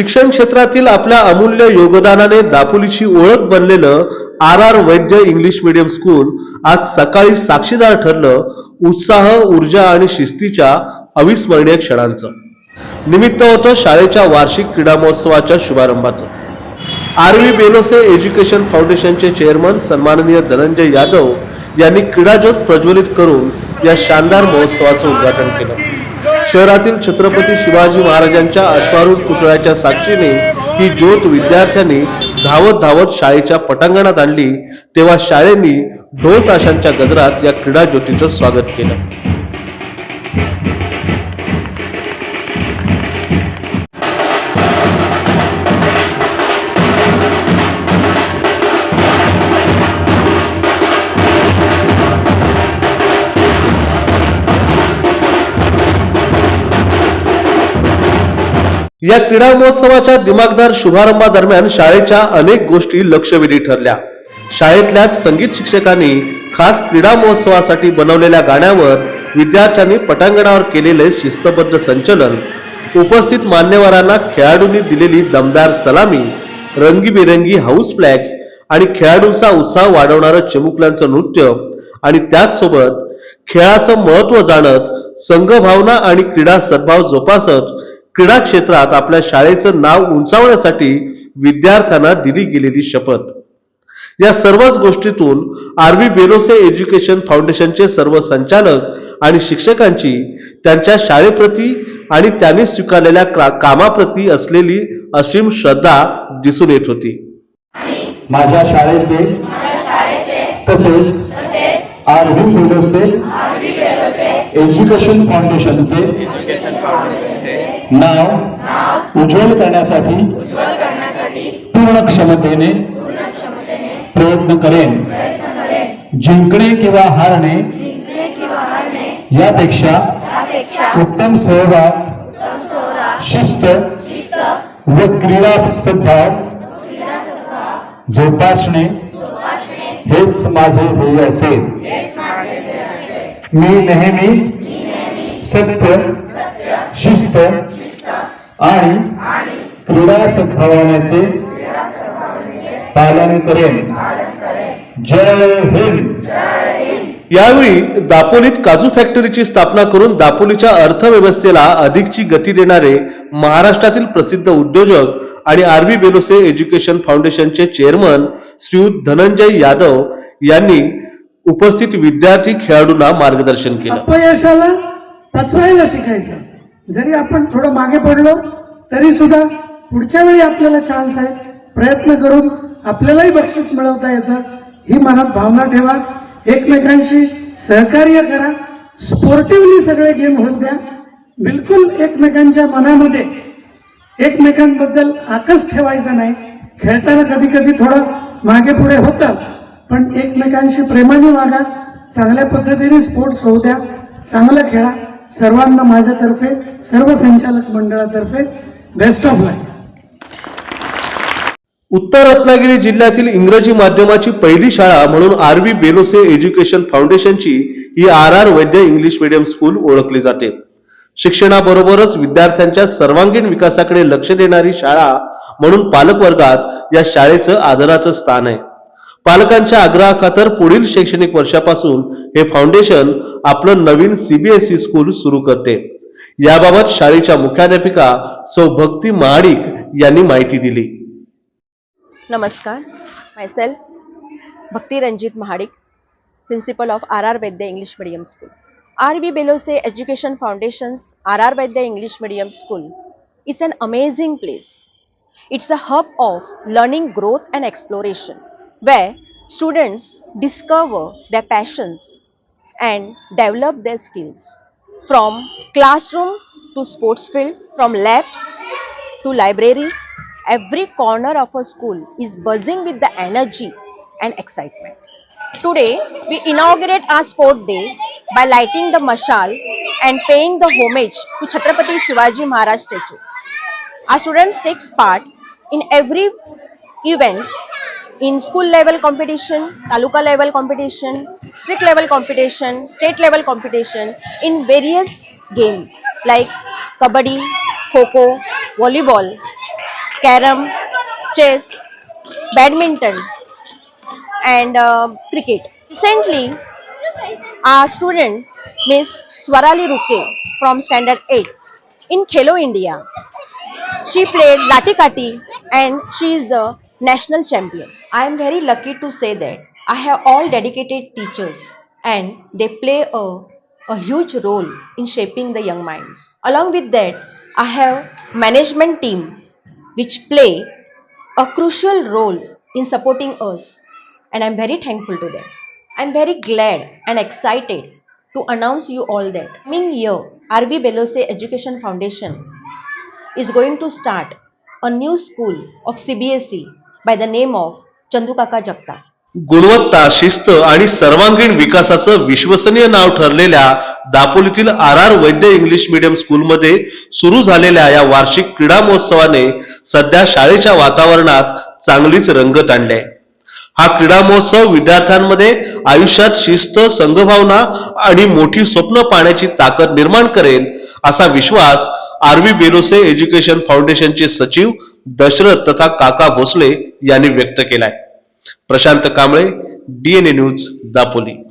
शिक्षण क्षेत्रातील आपल्या अमूल्य योगदानाने दापोलीची ओळख बनलेलं R R Vaidya English medium school आज सकाळी साक्षीदार ठरलं उत्साह ऊर्जा आणि शिस्तीच्या अविस्मरणीय क्षणांचं. निमित्त होतं शाळेच्या वार्षिक क्रीडा महोत्सवाच्या शुभारंभाचं. आरवी बेलोसे एज्युकेशन फाउंडेशनचे चेअरमन सन्माननीय धनंजय यादव यांनी क्रीडाज्योत प्रज्वलित करून या शानदार महोत्सवाचं उद्घाटन केलं. शहरातील छत्रपती शिवाजी महाराजांच्या अश्वारूढ पुतळ्याच्या साक्षीने ही ज्योत विद्यार्थ्यांनी धावत धावत शाळेच्या पटांगणात आणली तेव्हा शाळेनी ढोल ताशांच्या गजरात या क्रीडा ज्योतीचं स्वागत केलं. या क्रीडा महोत्सवाच्या दिमागदार शुभारंभादरम्यान शाळेच्या अनेक गोष्टी लक्षवेधी ठरल्या. शाळेतल्याच संगीत शिक्षकांनी खास क्रीडा महोत्सवासाठी बनवलेल्या गाण्यावर विद्यार्थ्यांनी पटांगणावर केलेले शिस्तबद्ध संचलन उपस्थित मान्यवरांना खेळाडूंनी दिलेली दमदार सलामी रंगीबेरंगी हाऊस फ्लॅग्स आणि खेळाडूंचा उत्साह वाढवणारं चिमुकल्यांचं नृत्य आणि त्याचसोबत खेळाचं महत्त्व जाणत संघभावना आणि क्रीडा सद्भाव जोपासत क्रीडा क्षेत्रात आपल्या शाळेचं नाव उंचावण्यासाठी विद्यार्थ्यांना दिली गेलेली शपथ. या सर्वच गोष्टीतून आर व्ही बेलोसे एज्युकेशन फाउंडेशनचे सर्व संचालक आणि शिक्षकांची त्यांच्या शाळेप्रती आणि त्यांनी स्वीकारलेल्या क्रा- कामाप्रती असलेली असीम श्रद्धा दिसून येत होती. माझ्या शाळेचे तसेच आर व्ही बेलोसे एज्युकेशन फाउंडेशनचे नाव उज्ज्वल करण्यासाठी पूर्ण क्षमतेने प्रयत्न करेन. जिंकणे किंवा हारणे यापेक्षा उत्तम सहभाग शिस्त व क्रीडा सद्भाव जोपासणे हेच माझे ध्येय असेल. मी नेहमी सत्य शिस्त आणि क्रीडा सद्भावनेचे पालन करेन. जय हिंद. यावेळी दापोलीत काजू फॅक्टरीची स्थापना करून दापोलीच्या अर्थव्यवस्थेला अधिकची गती देणारे महाराष्ट्रातील प्रसिद्ध उद्योजक आणि आर व्ही बेलोसे एज्युकेशन फाउंडेशनचे चेअरमन श्रीयुत धनंजय यादव यांनी उपस्थित विद्यार्थी खेळाडूंना मार्गदर्शन केलं. अपयशाला पचवायला शिकायचं. जरी आपण थोडं मागे पडलो तरी सुद्धा पुढच्या वेळी आपल्याला चान्स आहे. प्रयत्न करून आपल्यालाही बक्षीस मिळवता येतं. ही मनात भावना ठेवा. एकमेकांशी सहकार्य करा. स्पोर्टिव्हली सगळे गेम होऊ द्या. बिलकुल एकमेकांच्या मनामध्ये एकमेकांबद्दल आकस ठेवायचा नाही. खेळताना कधी कधी थोडं मागे पुढे होतं पण एकमेकांशी प्रेमाने वागा. चांगल्या पद्धतीने स्पोर्ट्स होऊ द्या. चांगलं खेळा. सर्वांना माझ्यातर्फे सर्व संचालक मंडळातर्फे बेस्ट ऑफ लाईफ उत्तर रत्नागिरी जिल्ह्यातील इंग्रजी माध्यमाची पहिली शाळा म्हणून आर व्ही बेलोसे एज्युकेशन फाउंडेशनची ही R R Vaidya English medium school ओळखली जाते. शिक्षणाबरोबरच विद्यार्थ्यांच्या सर्वांगीण विकासाकडे लक्ष देणारी शाळा म्हणून पालक वर्गात या शाळेचं आदराचं स्थान आहे. पालकांच्या आग्रहाखातर पुढील शैक्षणिक वर्षापासून हे फाउंडेशन आपलं नवीन सीबीएसई स्कूल सुरू करते. याबाबत शाळेच्या मुख्याध्यापिका सौ भक्ती महाडिक यांनी माहिती दिली. नमस्कार. Myself Bhakti Ranjit Mahadik principal of R R Vaidya English medium school R B Belose education foundations R R Vaidya English medium school it's an amazing place it's a hub of learning growth and exploration where students discover their passions and develop their skills. From classroom to sports field, from labs to libraries, every corner of a school is buzzing with the energy and excitement. Today, we inaugurate our sport day by lighting the mashal and paying the homage to Chhatrapati Shivaji Maharaj statue. Our students takes part in every events in school level competition, taluka level competition, district level competition, state level competition in various games like kabaddi, kho volleyball, carom, chess, badminton, and uh, cricket. Recently, our student Miss Swarali Ruke from Standard 8 in Khelo India. She played Lati Kati and she is the national champion. I am very lucky to say that I have all dedicated teachers and they play a, a huge role in shaping the young minds. Along with that, I have management team which play a crucial role in supporting us and I'm very thankful to them. I'm very glad and excited to announce you all that coming year RB Belose Education Foundation is going to start a new school of CBSE by the name of Chandukaka Jagtap. गुणवत्ता शिस्त आणि सर्वांगीण विकासाचं विश्वसनीय नाव ठरलेल्या दापोलीतील R R Vaidya English medium स्कूलमध्ये सुरू झालेल्या या वार्षिक क्रीडा महोत्सवाने सध्या शाळेच्या वातावरणात चांगलीच रंगत आणली. आहे हा क्रीडा महोत्सव विद्यार्थ्यांमध्ये आयुष्यात शिस्त संघभावना आणि मोठी स्वप्न पाहण्याची ताकद निर्माण करेल असा विश्वास आरवी बेलोसे एज्युकेशन फाउंडेशनचे सचिव दशरथ तथा काका भोसले यांनी व्यक्त केलाय. Prashant Kamble DNA news Dapoli.